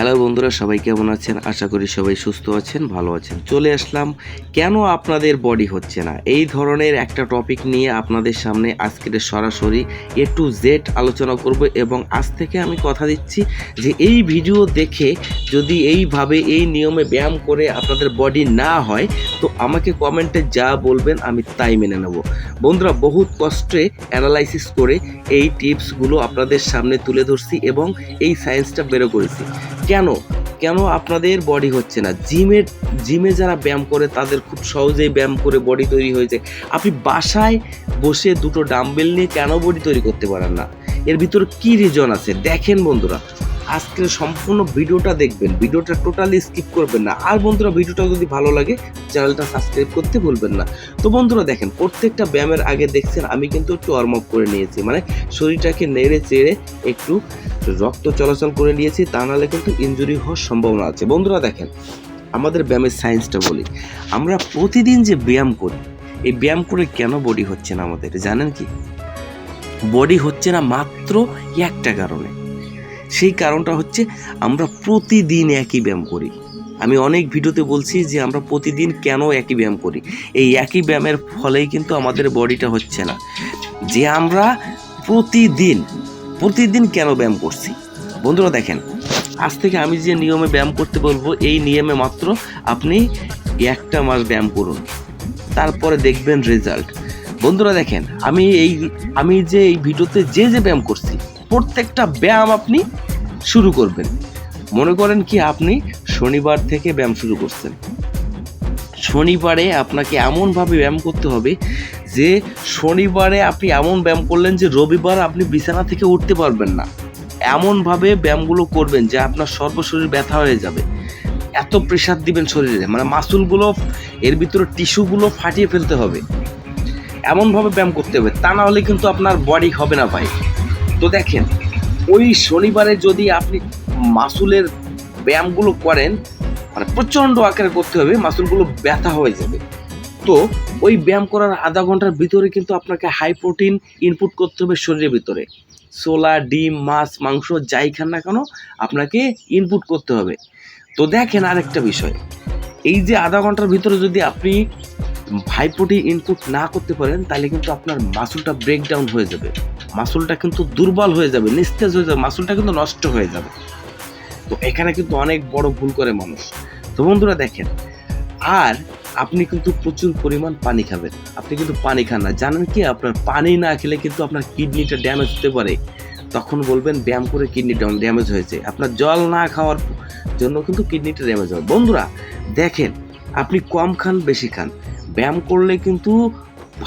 Hello বন্ধুরা, সবাই কেমন আছেন? আশা করি সবাই সুস্থ আছেন, ভালো আছেন। চলে আসলাম, কেন আপনাদের বডি হচ্ছে না? এই ধরনের একটা টপিক নিয়ে আপনাদের সামনে আজকের সরাসরি এ টু জেড আলোচনা করব এবং আজ থেকে আমি কথা দিচ্ছি যে এই ভিডিও দেখে যদি এইভাবে এই নিয়মে ব্যায়াম করে আপনাদের বডি না হয়, তো আমাকে কমেন্টে যা বলবেন আমি তাই মেনে নেব। বন্ধুরা, বহুত কষ্টে অ্যানালাইসিস করে এই টিপসগুলো আপনাদের সামনে তুলে ধরছি এবং এই সায়েন্সটা বেরো করেছি। কেন? কেন আপনাদের বডি হচ্ছে না? জিমের জিমে যারা ব্যায়াম করে, তাদের খুব সহজেই ব্যায়াম করে বডি তৈরি হয়ে যায়। আপনি বাসায় বসে দুটো ডাম্বেল নিয়ে কেন বডি তৈরি করতে পারেন না? এর ভিতর কী রিজন আছে? দেখেন বন্ধুরা। আজকের সম্পূর্ণ ভিডিওটা দেখবেন। ভিডিওটা টোটালি স্কিপ করবেন না। আর বন্ধুরা, ভিডিওটা যদি ভালো লাগে, চ্যানেলটা সাবস্ক্রাইব করতে ভুলবেন না। তো বন্ধুরা, দেখেন, প্রত্যেকটা ব্যায়ামের আগে দেখছেন, আমি কিন্তু একটু ওয়ার্ম আপ করে নিয়েছি। মানে শরীরটাকে নেড়ে চেড়ে একটু রক্ত চলাচল করে নিয়েছি, তা নাহলে কিন্তু ইনজুরি হওয়ার সম্ভাবনা আছে। বন্ধুরা, দেখেন, আমাদের ব্যায়ামের সায়েন্সটা বলি। আমরা প্রতিদিন যে ব্যায়াম করি, এই ব্যায়াম করে কেন বডি হচ্ছে না আমাদের? জানেন কি? বডি হচ্ছে না মাত্র একটা কারণে। সেই কারণটা হচ্ছে আমরা প্রতিদিন একই ব্যায়াম করি। আমি অনেক ভিডিওতে বলছি যে আমরা প্রতিদিন কেন একই ব্যায়াম করি? এই একই ব্যায়ামের ফলেই কিন্তু আমাদের বডিটা হচ্ছে না। যে আমরা প্রতিদিন প্রতিদিন কেন ব্যায়াম করছি? বন্ধুরা দেখেন, আজ থেকে আমি যে নিয়মে ব্যায়াম করতে বলব, এই নিয়মে মাত্র আপনি একটা মাস ব্যায়াম করুন। তারপরে দেখবেন রেজাল্ট। বন্ধুরা দেখেন, আমি এই, আমি যে এই ভিডিওতে যে যে ব্যায়াম করছি প্রত্যেকটা ব্যায়াম আপনি শুরু করবেন। মনে করেন কি, আপনি শনিবার থেকে ব্যায়াম শুরু করছেন। শনিবারে আপনাকে এমনভাবে ব্যায়াম করতে হবে যে, শনিবারে আপনি এমন ব্যায়াম করলেন যে, রবিবার আপনি বিছানা থেকে উঠতে পারবেন না। এমনভাবে ব্যায়ামগুলো করবেন যে, আপনার সর্বশরীর ব্যথা হয়ে যাবে। এত প্রেশার দিবেন শরীরে মানে মাসুলগুলো এর ভিতরে টিস্যুগুলো ফাটিয়ে ফেলতে হবে। এমনভাবে ব্যায়াম করতে হবে। তা না হলে কিন্তু আপনার বডি হবে না ভাই। তো দেখেন, ওই শনিবারে যদি আপনি মাসুলের ব্যায়ামগুলো করেন মানে প্রচণ্ড আকারে করতে হবে, মাসুলগুলো ব্যথা হয়ে যাবে। তো ওই ব্যায়াম করার আধা ঘণ্টার ভিতরে কিন্তু আপনাকে হাই প্রোটিন ইনপুট করতে হবে শরীরের ভিতরে। ছোলা, ডিম, মাছ, মাংস, যাই খান না কেন, আপনাকে ইনপুট করতে হবে। তো দেখেন আরেকটা বিষয়, এই যে আধা ঘণ্টার ভিতরে যদি আপনি হাই প্রোটিন ইনপুট না করতে পারেন, তাহলে কিন্তু আপনার মাসুলটা ব্রেকডাউন হয়ে যাবে। মাসুলটা কিন্তু দুর্বল হয়ে যাবে, নিস্তেজ হয়ে যাবে, মাসুলটা কিন্তু নষ্ট হয়ে যাবে। তো এখানে কিন্তু অনেক বড় ভুল করে মানুষ। তো বন্ধুরা দেখেন, আর আপনি কিন্তু প্রচুর পরিমাণ পানি খাবেন। আপনি কিন্তু পানি খান না। জানেন কি? আপনার পানি না খেলে কিন্তু আপনার কিডনিটা ড্যামেজ হতে পারে। তখন বলবেন, ব্যায়াম করে কিডনি ড্যামেজ হয়েছে। আপনার জল না খাওয়ার জন্য কিন্তু কিডনিটা ড্যামেজ হবে বন্ধুরা, দেখেন, আপনি কম খান, বেশি খান। ব্যায়াম করলে কিন্তু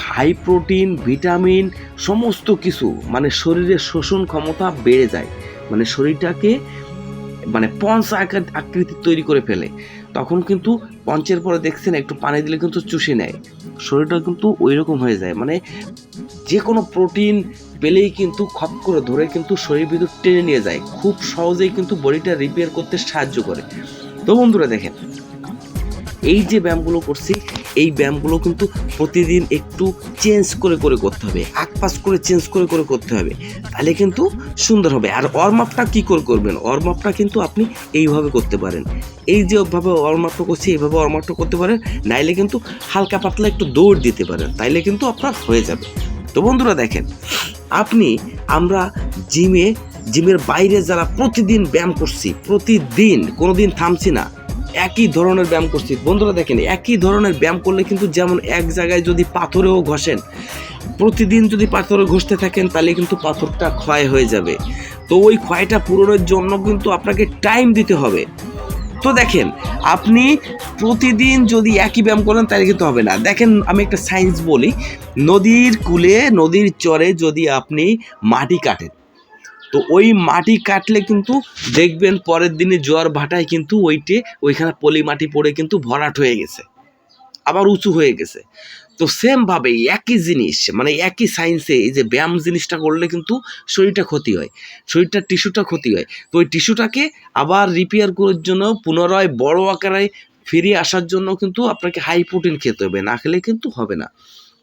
হাই প্রোটিন ভিটামিন সমস্ত কিছু মানে শরীরের শোষণ ক্ষমতা বেড়ে যায়। মানে শরীরটাকে মানে পঞ্চ আকৃতি তৈরি করে ফেলে। তখন কিন্তু পঞ্চের পরে দেখছেন, একটু পানি দিলে কিন্তু চুষে নেয়। শরীরটা কিন্তু ওই রকম হয়ে যায়। মানে যে কোনো প্রোটিন পেলেই কিন্তু খপ করে ধরে কিন্তু শরীর ভিতর টেনে নিয়ে যায়। খুব সহজেই কিন্তু বডিটা রিপেয়ার করতে সাহায্য করে। তো বন্ধুরা দেখেন, এই যে ব্যায়ামগুলো করছি এই ব্যায়ামগুলো কিন্তু প্রতিদিন একটু চেঞ্জ করে করে করতে হবে এক পাস করে চেঞ্জ করে করে করতে হবে, তাহলে কিন্তু সুন্দর হবে। আর ওয়ার্ম আপটা কী করে করবেন? ওয়ার্ম আপটা কিন্তু আপনি এইভাবে করতে পারেন। এই যে ভাবে ওয়ার্ম আপটা করছি, এইভাবে ওয়ার্ম আপটা করতে পারেন, নাইলে কিন্তু হালকা পাতলা একটু দৌড় দিতে পারেন, তাইলে কিন্তু আপনার হয়ে যাবে। তো বন্ধুরা দেখেন, আপনি, আমরা জিমে জিমের বাইরে যারা প্রতিদিন ব্যায়াম করছি, প্রতিদিন কোনো দিন থামছি না একই ধরনের ব্যায়াম করছি। বন্ধুরা দেখেন, একই ধরনের ব্যায়াম করলে কিন্তু যেমন এক জায়গায় যদি পাথরেও ঘষেন, প্রতিদিন যদি পাথরে ঘষতে থাকেন, তাহলে কিন্তু পাথরটা ক্ষয় হয়ে যাবে। তো ওই ক্ষয়টা পূরণের জন্য কিন্তু আপনাকে টাইম দিতে হবে। তো দেখেন, আপনি প্রতিদিন যদি একই ব্যায়াম করেন, তাহলে কিন্তু হবে না। দেখেন, আমি একটা সায়েন্স বলি, নদীর কূলে, নদীর চরে যদি আপনি মাটি কাটেন তো ওই মাটি কাটলে কিন্তু দেখবেন পরের দিনে জোয়ার ভাটায় কিন্তু ওইটে ওইখানে পলি মাটি পড়ে কিন্তু ভরাট হয়ে গেছে। আবার উঁচু হয়ে গেছে। তো সেমভাবে একই জিনিস মানে একই সায়েন্সে এই যে ব্যায়াম জিনিসটা করলে কিন্তু শরীরটা ক্ষতি হয় শরীরটার টিস্যুটা ক্ষতি হয়। তো ওই টিস্যুটাকে আবার রিপেয়ার করার জন্য পুনরায় বড় আকারে ফিরে আসার জন্য কিন্তু আপনাকে হাই প্রোটিন খেতে হবে, না খেলে কিন্তু হবে না।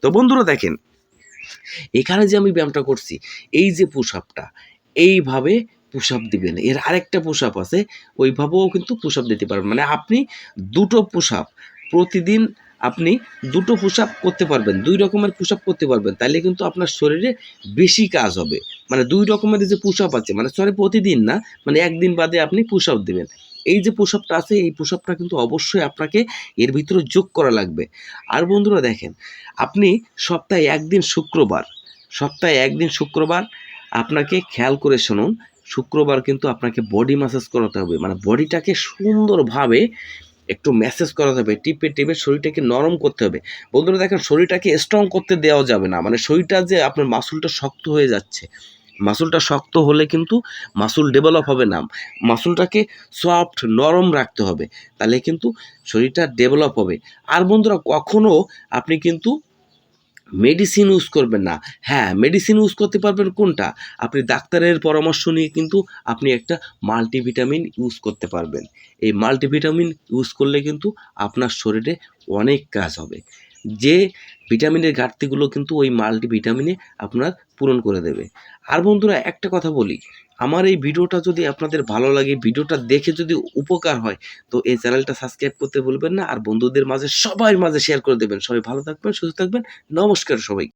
তো বন্ধুরা দেখেন, এখানে যে আমি ব্যায়ামটা করছি, এই যে পুশ আপটা এইভাবে পুশ আপ দিবেন। এর আরেকটা পুশ আপ আছে, ওইভাবেও কিন্তু পুশ আপ দিতে পারবেন। মানে আপনি দুটো পুশ আপ প্রতিদিন আপনি দুটো পুশ আপ করতে পারবেন, দুই রকমের পুশ আপ করতে পারবেন, তাহলে কিন্তু আপনার শরীরে বেশি কাজ হবে। মানে দুই রকমের যে পুশ আপ আছে মানে সরি প্রতিদিন না মানে একদিন বাদে আপনি পুশ আপ দেবেন। এই যে পুশ আপটা আছে, এই পুশ আপটা কিন্তু অবশ্যই আপনাকে এর ভিতরে যোগ করা লাগবে। আর বন্ধুরা দেখেন, আপনি সপ্তাহে একদিন শুক্রবার, সপ্তাহে একদিন শুক্রবার আপনাকে খেয়াল করে শুনুন, শুক্রবার কিন্তু আপনাকে বডি ম্যাসাজ করাতে হবে। মানে বডিটাকে সুন্দরভাবে একটু ম্যাসেজ করাতে হবে, টিপে টিপে শরীরটাকে নরম করতে হবে। বন্ধুরা দেখেন, শরীরটাকে স্ট্রং করতে দেওয়া যাবে না। মানে শরীরটা যে আপনার মাসুলটা শক্ত হয়ে যাচ্ছে মাসুলটা শক্ত হলে কিন্তু মাসুল ডেভেলপ হবে না। মাসুলটাকে সফট নরম রাখতে হবে, তাহলে কিন্তু শরীরটা ডেভেলপ হবে। আর বন্ধুরা কখনও আপনি কিন্তু মেডিসিন ইউজ করবেন না। হ্যাঁ মেডিসিন ইউজ করতে পারবেন কোনটা? আপনি ডাক্তারের পরামর্শ নিয়ে কিন্তু আপনি একটা মাল্টিভিটামিন ইউজ করতে পারবেন। এই মাল্টিভিটামিন ইউজ করলে কিন্তু আপনার শরীরে অনেক কাজ হবে। যে ভিটামিনের ঘাটতিগুলো কিন্তু ওই মাল্টিভিটামিনে আপনার পূরণ করে দেবে। আর বন্ধুরা একটা কথা বলি, আমার এই ভিডিওটা যদি আপনাদের ভালো লাগে, ভিডিওটা দেখে যদি উপকার হয়, তো এই চ্যানেলটা সাবস্ক্রাইব করতে ভুলবেন না। আর বন্ধুদের মাঝে সবার মাঝে শেয়ার করে দেবেন। সবাই ভালো থাকবেন, সুস্থ থাকবেন। নমস্কার সবাই